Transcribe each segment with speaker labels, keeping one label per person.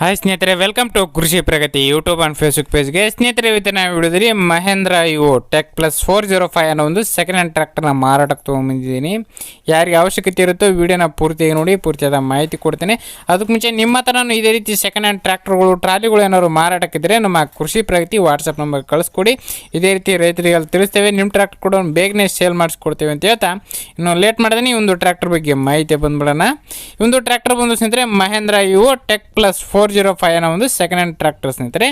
Speaker 1: Hi ಸ್ನೇಹಿತರೆ welcome to Krishi Pragati YouTube and Facebook ಪೇಜ್ಗೆ ಸ್ನೇಹಿತರೆ ಇವತ್ತು ನಾವು ವಿಡಿಯೋದಲ್ಲಿ Mahindra Yuvo tech plus four zero five ಅನ್ನೋ ಒಂದು ಸೆಕೆಂಡ್ ಹ್ಯಾಂಡ್ ಟ್ರ್ಯಾಕ್ಟರ್ನ ಮಾರಾಟಕ್ಕೆ ತೊಗೊಂಬಂದಿದ್ದೀನಿ ಯಾರಿಗೆ ಅವಶ್ಯಕತೆ ಇರುತ್ತೋ ವಿಡಿಯೋನ ಪೂರ್ತಿಯಾಗಿ ನೋಡಿ, ಪೂರ್ತಿಯಾದ ಮಾಹಿತಿ ಕೊಡ್ತೇನೆ. ಅದಕ್ಕೆ ಮುಂಚೆ ನಿಮ್ಮ ಹತ್ರ ಇದೇ ರೀತಿ ಸೆಕೆಂಡ್ ಹ್ಯಾಂಡ್ ಟ್ರ್ಯಾಕ್ಟರ್ಗಳು ಟ್ರಾಲಿಗಳು ಏನಾದ್ರು ಮಾರಾಟಕ್ಕಿದ್ರೆ ನಮ್ಮ ಕೃಷಿ ಪ್ರಗತಿ ವಾಟ್ಸಪ್ ನಂಬರ್ ಕಳಿಸ್ಕೊಡಿ. ಇದೇ ರೀತಿ ರೈತರಿಗೆ ತಿಳಿಸ್ತೇವೆ. ನಿಮ್ಮ ಟ್ರ್ಯಾಕ್ಟರ್ ಕೂಡ ಬೇಗನೆ ಸೇಲ್ ಮಾಡಿಸ್ಕೊಡ್ತೇವೆ ಅಂತ ಹೇಳ್ತಾ. ಇನ್ನು ಲೇಟ್ ಮಾಡಿದ್ರೆ ಈ ಒಂದು ಟ್ರ್ಯಾಕ್ಟರ್ ಬಗ್ಗೆ ಮಾಹಿತಿ ಬಂದ್ಬಿಡೋಣ. ಒಂದು ಟ್ರ್ಯಾಕ್ಟರ್ ಬಂದು ಸ್ನೇಹಿತರೆ, Mahindra Yuvo tech plus four zero five ಅನ್ನೋ ಒಂದು ಸೆಕೆಂಡ್ ಹ್ಯಾಂಡ್ ಟ್ರ್ಯಾಕ್ಟರ್ ಸ್ನೇಹಿತರೆ.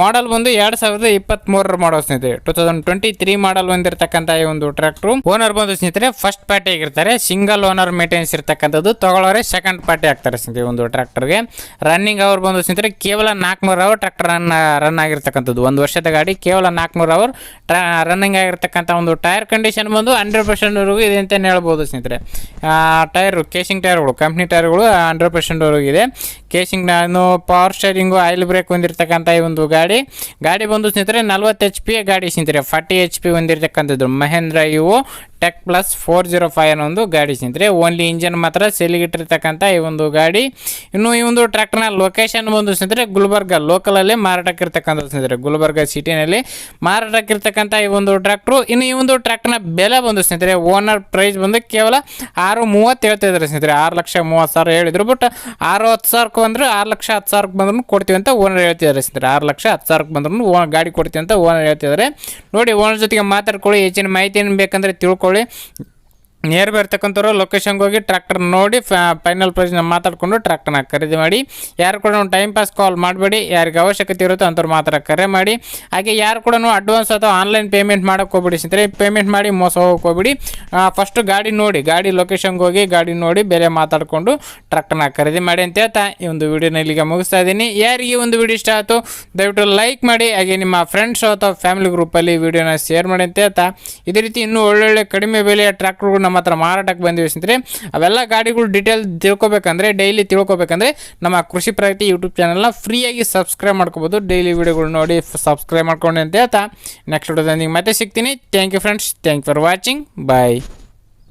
Speaker 1: ಮಾಡಲ್ ಬಂದು ಎರಡು ಸಾವಿರದ ಇಪ್ಪತ್ತ್ಮೂರರ ಮಾಡಲ್ ಸ್ನೇಹಿತರೆ. Two thousand twenty three model ಹೊಂದಿರತಕ್ಕಂಥ ಈ ಒಂದು ಟ್ರ್ಯಾಕ್ಟ್ರು ಓನರ್ ಬಂದು ಸ್ನೇಹಿತರೆ ಫಸ್ಟ್ ಪಾರ್ಟಿ ಆಗಿರ್ತಾರೆ. ಸಿಂಗಲ್ ಓನರ್ ಮೇಂಟೆನೆನ್ಸ್ ಇರ್ತಕ್ಕಂಥದ್ದು. ತಗೊಳ್ಳೋರೆ ಸೆಕೆಂಡ್ ಪಾರ್ಟಿ ಆಗ್ತಾರೆ ಸ್ನೇಹಿತರೆ ಒಂದು ಟ್ರ್ಯಾಕ್ಟರ್ಗೆ ರನ್ನಿಂಗ್ ಅವರ್ ಬಂದು ಸ್ನೇಹಿತರೆ, ಕೇವಲ ನಾಲ್ಕುನೂರು ಅವರ್ ಟ್ರ್ಯಾಕ್ಟರ್ ರನ್ ರನ್ ಆಗಿರ್ತಕ್ಕಂಥದ್ದು. ಒಂದು ವರ್ಷದ ಗಾಡಿ ಕೇವಲ ನಾಲ್ಕುನೂರು ಅವರ್ ರನ್ನಿಂಗ್ ಆಗಿರ್ತಕ್ಕಂಥ ಒಂದು ಟೈರ್ ಕಂಡೀಷನ್ ಬಂದು ಹಂಡ್ರೆಡ್ ಪರ್ಸೆಂಟ್ವರೆಗೂ ಇದೆ ಅಂತಲೇ ಹೇಳ್ಬೋದು ಸ್ನೇಹಿತರೆ. ಟೈರ್ ಕೇಸಿಂಗ್ ಟೈರ್ಗಳು ಕಂಪ್ನಿ ಟೈರ್ಗಳು ಹಂಡ್ರೆಡ್ ಪರ್ಸೆಂಟ್ವರೆಗೂ ಇದೆ. ಕೇಸಿಂಗ್ ನಾನು ಪವರ್ ಸ್ಟೇರಿಂಗು ಆಯಿಲ್ ಬ್ರೇಕ್ ಹೊಂದಿರತಕ್ಕಂಥ ಈ ಒಂದು ಗಾಡಿ. ಗಾಡಿ ಬಂದು ಸ್ನೇಹಿತರೆ, ನಲ್ವತ್ತು ಎಚ್ ಪಿ ಗಾಡಿ ಸ್ನೇಹಿತರೆ, forty H P ಹೊಂದಿರತಕ್ಕಂಥದ್ದು. Mahindra Yuvo tech plus four zero five ಅನ್ನೋ ಒಂದು ಗಾಡಿ ಸ್ನೇಹಿತರೆ ಓನ್ಲಿ ಇಂಜನ್ ಮಾತ್ರ ಸೆಲಿಗಿಟ್ಟಿರ್ತಕ್ಕಂಥ ಈ ಒಂದು ಗಾಡಿ. ಇನ್ನು ಈ ಒಂದು ಟ್ರ್ಯಾಕ್ಟರ್ನ ಲೊಕೇಶನ್ ಬಂದು ಸ್ನೇಹಿತರೆ ಗುಲ್ಬರ್ಗ ಲೋಕಲಲ್ಲಿ ಮಾರಾಟಕ್ಕಿರ್ತಕ್ಕಂಥ ಸ್ನೇಹಿತರೆ ಗುಲ್ಬರ್ಗ ಸಿಟಿನಲ್ಲಿ ಮಾರಾಟಕ್ಕಿರ್ತಕ್ಕಂಥ ಈ ಒಂದು ಟ್ರ್ಯಾಕ್ಟ್ರು ಇನ್ನು ಈ ಒಂದು ಟ್ರ್ಯಾಕ್ಟರ್ನ ಬೆಲೆ ಬಂದು ಸ್ನೇಹಿತರೆ ಓನರ್ ಪ್ರೈಸ್ ಬಂದು ಕೇವಲ ಆರು ಮೂವತ್ತು ಹೇಳ್ತಾ ಇದ್ದಾರೆ ಸ್ನೇಹಿತರೆ ಆರು ಲಕ್ಷ ಮೂವತ್ತು ಸಾವಿರ ಹೇಳಿದ್ರು ಬಟ್ ಆರು ಹತ್ತು ಸಾವಿರಕ್ಕೆ ಬಂದ್ರೆ, ಆರು ಲಕ್ಷ ಹತ್ತು ಸಾವಿರಕ್ಕೆ ಬಂದ್ರು ಕೊಡ್ತೀವಿ ಅಂತ ಓನರ್ ಹೇಳ್ತಿದ್ದಾರೆ ಸ್ನೇಹಿತರೆ ಆರು ಲಕ್ಷ ಹತ್ತು ಸಾವಿರಕ್ಕೆ ಬಂದ್ರು ಗಾಡಿ ಕೊಡ್ತೀವಿ ಅಂತ ಓನರ್ ಹೇಳ್ತಿದ್ದಾರೆ ನೋಡಿ ಓನರ್ ಜೊತೆಗೆ ಮಾತಾಡ್ಕೊಳ್ಳಿ, ಹೆಚ್ಚಿನ ಮಾಹಿತಿ ಏನು ಬೇಕಂದ್ರೆ ತಿಳ್ಕೊಳ್ಳಿ. આપણે ನಿಯರ್ ಬೈ ಇರ್ತಕ್ಕಂಥವ್ರು ಲೊಕೇಶನ್ಗೆ ಹೋಗಿ ಟ್ರ್ಯಾಕ್ಟರ್ ನೋಡಿ ಫೈನಲ್ ಪ್ರೈಸ್ನ ಮಾತಾಡಿಕೊಂಡು ಟ್ರ್ಯಾಕ್ಟರ್ನ ಖರೀದಿ ಮಾಡಿ, ಯಾರು ಕೂಡ ಟೈಮ್ ಪಾಸ್ ಕಾಲ್ ಮಾಡಬೇಡಿ, ಯಾರಿಗೆ ಅವಶ್ಯಕತೆ ಇರುತ್ತೋ ಅಂಥವ್ರು ಮಾತ್ರ ಕರೆ ಮಾಡಿ. ಹಾಗೆ ಯಾರು ಕೂಡ ಅಡ್ವಾನ್ಸ್ ಅಥವಾ ಆನ್ಲೈನ್ ಪೇಮೆಂಟ್ ಮಾಡೋಕೆ ಹೋಗ್ಬಿಡಿ ಸ್ನೇಹಿತರೆ. ಪೇಮೆಂಟ್ ಮಾಡಿ ಮೋಸ ಹೋಗಕ್ಕೆ ಹೋಗ್ಬಿಡಿ. ಫಸ್ಟ್ ಗಾಡಿ ನೋಡಿ, ಗಾಡಿ ಲೊಕೇಶನ್ಗೆ ಹೋಗಿ ಗಾಡಿ ನೋಡಿ ಬೆಲೆ ಮಾತಾಡಿಕೊಂಡು ಟ್ರ್ಯಾಕ್ಟರ್ನ ಖರೀದಿ ಮಾಡಿ ಅಂತ ಹೇಳ್ತಾ ಈ ಒಂದು ವಿಡಿಯೋನ ಇಲ್ಲಿಗೆ ಮುಗಿಸ್ತಾ ಇದ್ದೀನಿ. ಯಾರಿಗೆ ಒಂದು ವಿಡಿಯೋ ಇಷ್ಟ ಆಯಿತು, ದಯವಿಟ್ಟು ಲೈಕ್ ಮಾಡಿ, ಹಾಗೆ ನಿಮ್ಮ ಫ್ರೆಂಡ್ಸ್ ಅಥವಾ ಫ್ಯಾಮಿಲಿ ಗ್ರೂಪಲ್ಲಿ ವಿಡಿಯೋನ ಶೇರ್ ಮಾಡಿ ಅಂತ ಹೇಳ್ತಾ. ಇದೇ ರೀತಿ ಇನ್ನೂ ಒಳ್ಳೊಳ್ಳೆ ಕಡಿಮೆ ಬೆಲೆಯ ಟ್ರ್ಯಾಕ್ಟರ್ಗಳು ನಮ್ಮ ಹತ್ರ ಮಾರಾಟಕ್ಕೆ ಬಂದಿವೆ ಸ್ನೇಹಿತರೆ. ಅವೆಲ್ಲ ಗಾಡಿಗಳು ಡೀಟೇಲ್ ತಿಳ್ಕೊಬೇಕಂದ್ರೆ ಡೈಲಿ ತಿಳ್ಕೊಬೇಕಂದ್ರೆ ನಮ್ಮ ಕೃಷಿ ಪ್ರಗತಿ ಯೂಟ್ಯೂಬ್ ಚಾನಲ್ನ ಫ್ರೀಯಾಗಿ ಸಬ್ಸ್ಕ್ರೈಬ್ ಮಾಡ್ಕೋಬೋದು. ಡೈಲಿ ವಿಡಿಯೋಗಳು ನೋಡಿ ಸಬ್ಸ್ಕ್ರೈಬ್ ಮಾಡ್ಕೊಂಡು ಅಂತ ಹೇಳ್ತಾ. ನೆಕ್ಸ್ಟ್ ವಿಡಿಯೋದಲ್ಲಿ ಮತ್ತೆ ಸಿಗ್ತೀನಿ. Thank you friends thank for watching bye